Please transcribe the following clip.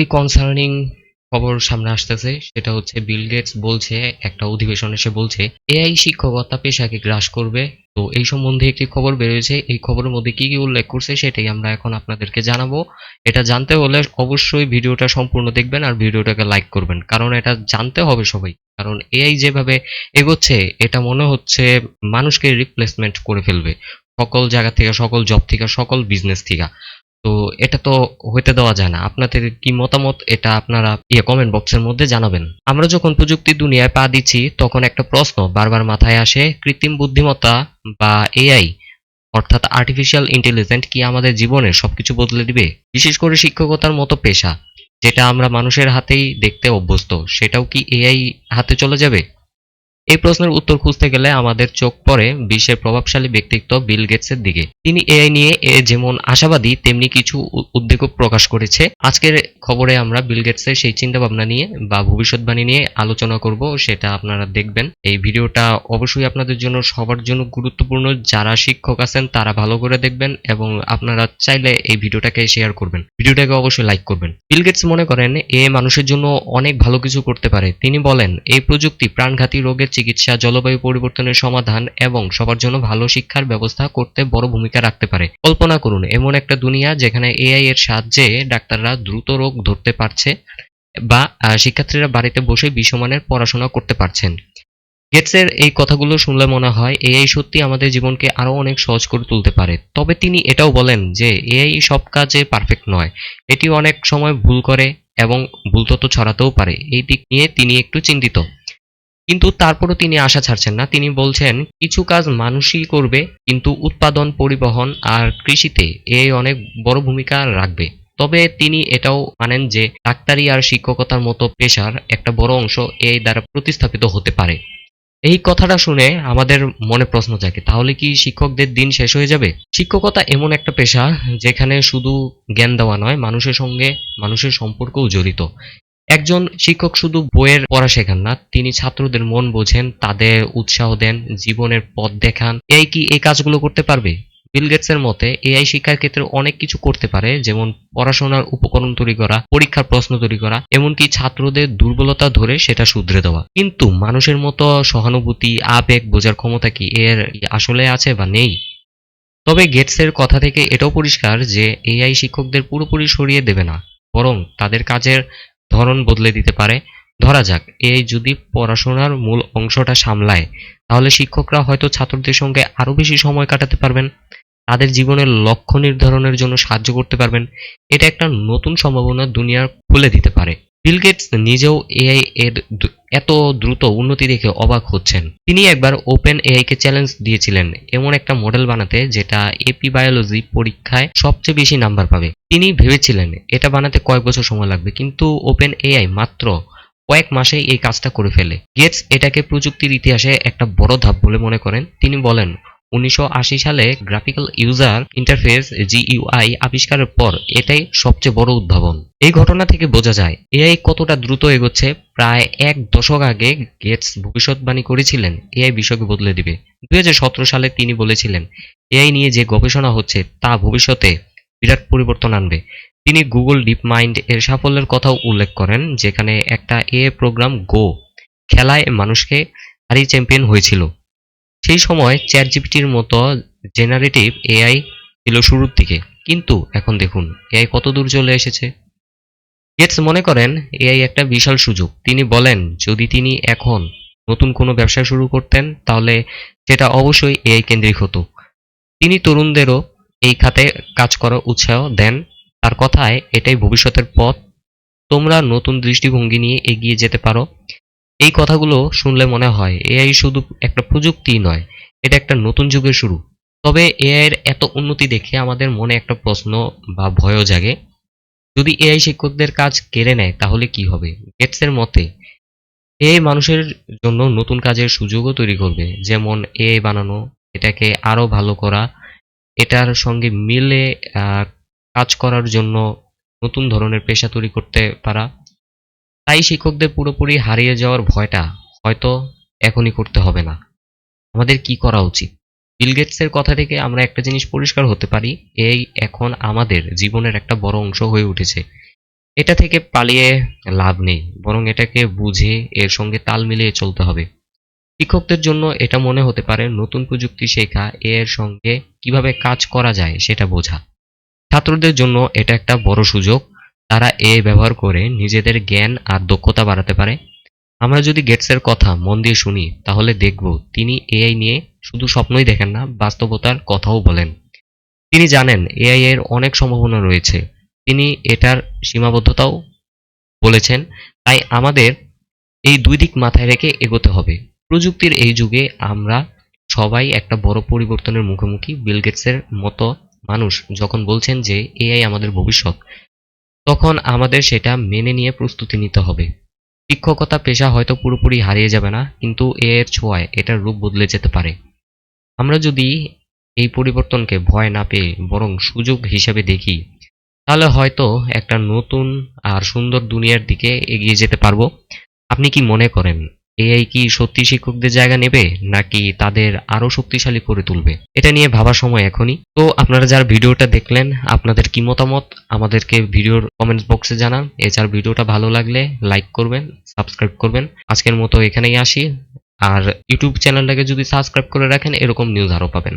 একটি কনসার্নিং খবর সামনে আসতেছে, সেটা হচ্ছে বিল গেটস বলছে, একটা অধিবেশনে সে বলছে, এআই শিক্ষকতা পেশাকে গ্রাস করবে। তো এই সম্বন্ধে একটি খবর বেরিয়েছে, এই খবরের মধ্যে কি কি উল্লেখ করছে সেটাই আমরা এখন আপনাদেরকে জানাব। এটা জানতে হলে অবশ্যই ভিডিওটা সম্পূর্ণ দেখবেন আর ভিডিওটাকে লাইক করবেন, কারণ এটা জানতে হবে সবাই। কারণ এআই যেভাবে এগোচ্ছে, এটা মনে হচ্ছে মানুষকে রিপ্লেসমেন্ট করে ফেলবে। সকল জায়গা থেকে, সকল জব থেকে, সকল বিজনেস থেকে। তো এটা তো হইতে দেওয়া যায় না। আপনাদের কি মতামত এটা আপনারা ইয়ে কমেন্ট বক্সের মধ্যে জানাবেন। আমরা যখন প্রযুক্তি দুনিয়ায় পা দিচ্ছি, তখন একটা প্রশ্ন বারবার মাথায় আসে, কৃত্রিম বুদ্ধিমত্তা বা এআই অর্থাৎ আর্টিফিশিয়াল ইন্টেলিজেন্ট কি আমাদের জীবনের সবকিছু বদলে দিবে? বিশেষ করে শিক্ষকতার মতো পেশা, যেটা আমরা মানুষের হাতেই দেখতে অভ্যস্ত, সেটাও কি এআই হাতে চলে যাবে? এই প্রশ্নের উত্তর খুঁজতে গেলে আমাদের চোখ পড়ে বিশ্বের প্রভাবশালী ব্যক্তিত্ব বিল গেটসের দিকে। তিনি এআই নিয়ে এ যেমন আশাবাদী, তেমনি কিছু উ- উদ্বেগও প্রকাশ করেছে। আজকের খবরে আমরা বিল গেটসের সেই চিন্তা ভাবনা নিয়ে বা ভবিষ্যৎবাণী নিয়ে আলোচনা করব, সেটা আপনারা দেখবেন। এই ভিডিওটা অবশ্যই আপনাদের জন্য সবার জন্য গুরুত্বপূর্ণ। যারা শিক্ষক আছেন, তারা ভালো করে দেখবেন এবং আপনারা চাইলে এই ভিডিওটাকে শেয়ার করবেন। ভিডিওটাকে অবশ্যই লাইক করবেন। বিল গেটস মনে করেন, এ মানুষের জন্য অনেক ভালো কিছু করতে পারে। তিনি বলেন, এই প্রযুক্তি প্রাণঘাতী রোগের চিকিৎসা, জলবায়ু পরিবর্তনের সমাধান এবং সবার জন্য ভালো শিক্ষার ব্যবস্থা করতে বড় ভূমিকা রাখতে পারে। কল্পনা করুন, এমন একটা দুনিয়া যেখানে এআই এর সাহায্যে ডাক্তাররা দ্রুত রোগ ধরতে পারছে বা শিক্ষার্থীরা বাড়িতে বসে বিশ্বমানের পড়াশোনা করতে পারছেন। গেটসের এই কথাগুলো শুনলে মনে হয় এআই সত্যি আমাদের জীবনকে আরও অনেক সহজ করে তুলতে পারে। তবে তিনি এটাও বলেন যে এআই সব কাজে পারফেক্ট নয়। এটি অনেক সময় ভুল করে এবং ভুল তথ্য ছড়াতেও পারে। এই দিক নিয়ে তিনি একটু চিন্তিত। কিন্তু তারপরও তিনি আশা ছাড়ছেন না। তিনি বলছেন, কিছু কাজ মানুষই করবে, কিন্তু উৎপাদন, পরিবহন আর কৃষিতে এ অনেক বড় ভূমিকা রাখবে। তবে তিনি এটাও মানেন যে, ডাক্তারি আর শিক্ষকতার মতো পেশার একটা বড় অংশ এই দ্বারা প্রতিস্থাপিত হতে পারে। এই কথাটা শুনে আমাদের মনে প্রশ্ন জাগে, তাহলে কি শিক্ষকদের দিন শেষ হয়ে যাবে? শিক্ষকতা এমন একটা পেশা যেখানে শুধু জ্ঞান দেওয়া নয়, মানুষের সঙ্গে মানুষের সম্পর্কও জড়িত। একজন শিক্ষক শুধু বইয়ের পড়া শেখান না, তিনি ছাত্রদের মন বোঝেন, তাদের উৎসাহ দেন, জীবনের পথ দেখান। এআই কি এই কাজগুলো করতে পারবে? বিল গেটসের মতে, এআই শিক্ষার ক্ষেত্রে অনেক কিছু করতে পারে, যেমন পড়াশোনার উপকরণ তৈরি করা, পরীক্ষার প্রশ্ন তৈরি করা, এমনকি ছাত্রদের দুর্বলতা ধরে সেটা শুধরে দেওয়া। কিন্তু মানুষের মতো সহানুভূতি, আবেগ বোঝার ক্ষমতা কি এর আসলে আছে বা নেই? তবে গেটসের কথা থেকে এটাও পরিষ্কার যে এআই শিক্ষকদের পুরোপুরি সরিয়ে দেবে না, বরং তাদের কাজের ধরন বদলে দিতে পারে। ধরা যাক এআই যদি পড়াশোনার মূল অংশটা সামলায়, তাহলে শিক্ষকরা হয়তো ছাত্রদের সঙ্গে আরও বেশি সময় কাটাতে পারবেন। তাদের জীবনের লক্ষ্য নির্ধারণের জন্য সাহায্য করতে পারবেন। এটা একটা নতুন সম্ভাবনা দুনিয়ার খুলে দিতে পারে। বিল গেটস নিজেও এআই এর এত দ্রুত উন্নতি দেখে অবাক হচ্ছেন। তিনি একবার ওপেন এআই কে চ্যালেঞ্জ দিয়েছিলেন এমন একটা মডেল বানাতে যেটা এপি বায়োলজি পরীক্ষায় সবচেয়ে বেশি নাম্বার পাবে। তিনি ভেবেছিলেন এটা বানাতে কয়েক বছর সময় লাগবে, কিন্তু ওপেন এআই মাত্র কয়েক মাসে এই কাজটা করে ফেলে। গেটস এটাকে প্রযুক্তির ইতিহাসে একটা বড় ধাপ বলে মনে করেন। তিনি বলেন উনিশশো আশি সালে গ্রাফিক্যাল ইউজার ইন্টারফেস জিইউআই আবিষ্কারের পর এটাই সবচেয়ে বড় উদ্ভাবন। এই ঘটনা থেকে বোঝা যায়, এআই কতটা দ্রুত এগোচ্ছে, প্রায় এক দশক আগে গেটস ভবিষ্যৎবাণী করেছিলেন, এআই বিষয়কে বদলে দিবে। দুই হাজার সতেরো সালে তিনি বলেছিলেন, এআই নিয়ে যে গবেষণা হচ্ছে, তা ভবিষ্যতে বিরাট পরিবর্তন আনবে। তিনি গুগল ডিপ মাইন্ড এর সাফল্যের কথাও উল্লেখ করেন, যেখানে একটা এ প্রোগ্রাম গো, খেলায় মানুষকে হারিয়ে চ্যাম্পিয়ন হয়েছিল। সেই সময় চ্যাট জিপিটির মতো জেনারেটিভ এআই ছিল শুরুর দিকে। কিন্তু এখন দেখুন, এআই কত দূর চলে এসেছে। গেটস মনে করেন, এআই একটা বিশাল সুযোগ। তিনি বলেন, যদি তিনি এখন নতুন কোনো ব্যবসা শুরু করতেন, তাহলে সেটা অবশ্যই এআই কেন্দ্রিক হতো। তিনি তরুণদেরও এই খাতে কাজ করার উৎসাহ দেন। তার কথায়, এটাই ভবিষ্যতের পথ। তোমরা নতুন দৃষ্টিভঙ্গি নিয়ে এগিয়ে যেতে পারো। এই কথাগুলো শুনলে মনে হয় এআই শুধু একটা প্রযুক্তি নয়, এটা একটা নতুন যুগের শুরু। তবে এআই এর এত উন্নতি দেখে আমাদের মনে একটা প্রশ্ন বা ভয়ও জাগে, যদি এআই শিক্ষকদের কাজ কেড়ে নেয় তাহলে কি হবে? গেটসের মতে, এআই মানুষের জন্য নতুন কাজের সুযোগও তৈরি করবে। যেমন এআই বানানো, এটাকে আরও ভালো করা, এটার সঙ্গে মিলে কাজ করার জন্য নতুন ধরনের পেশা তৈরি করতে পারা। তাই শিক্ষকদের পুরোপুরি হারিয়ে যাওয়ার ভয়টা হয়তো এখনই করতে হবে না। আমাদের কি করা উচিত? বিল গেটসের কথা থেকে আমরা একটা জিনিস পরিষ্কার হতে পারি, এই এখন আমাদের জীবনের একটা বড় অংশ হয়ে উঠেছে। এটা থেকে পালিয়ে লাভ নেই, বরং এটাকে বুঝে এর সঙ্গে তাল মিলিয়ে চলতে হবে। শিক্ষকদের জন্য এটা মনে হতে পারে নতুন প্রযুক্তি শেখা, এর সঙ্গে কীভাবে কাজ করা যায় সেটা বোঝা। ছাত্রদের জন্য এটা একটা বড় সুযোগ তারা এ ব্যবহার করে নিজেদের জ্ঞান আর দক্ষতা বাড়াতে পারে। আমরা যদি গেটসের কথা মন দিয়ে শুনি, তাহলে দেখব তিনি এআই নিয়ে শুধু স্বপ্নই দেখেন না, বাস্তবতার কথাও বলেন। তিনি জানেন এআই এর অনেক সম্ভাবনা রয়েছে। তিনি এটার সীমাবদ্ধতাও বলেছেন, তাই আমাদের এই দুই দিক মাথায় রেখে এগোতে হবে। প্রযুক্তির এই যুগে আমরা সবাই একটা বড় পরিবর্তনের মুখোমুখি। বিল গেটসের মতো মানুষ যখন বলছেন যে এআই আমাদের ভবিষ্যৎ তখন আমাদের সেটা মেনে নিয়ে প্রস্তুতি নিতে হবে। শিক্ষকতা পেশা হয়তো পুরোপুরি হারিয়ে যাবে না, কিন্তু এর ছোঁয়ায় এটার রূপ বদলে যেতে পারে। আমরা যদি এই পরিবর্তনকে ভয় না পেয়ে বরং সুযোগ হিসেবে দেখি, তাহলে হয়তো একটা নতুন আর সুন্দর দুনিয়ার দিকে এগিয়ে যেতে পারব। আপনি কি মনে করেন? এআই কি সত্যি শিক্ষকদের জায়গা নেবে, নাকি তাদের আরও শক্তিশালী করে তুলবে? এটা নিয়ে ভাবার সময় এখনই। তো আপনারা যার ভিডিওটা দেখলেন, আপনাদের কি মতামত? আমাদেরকে ভিডিওর কমেন্ট বক্সে জানান। এছাড়া ভিডিওটা ভালো লাগলে লাইক করবেন সাবস্ক্রাইব করবেন। আজকের মতো এখানেই আসি। আর ইউটিউব চ্যানেলটাকে যদি সাবস্ক্রাইব করে রাখেন, এরকম নিউজ আরও পাবেন।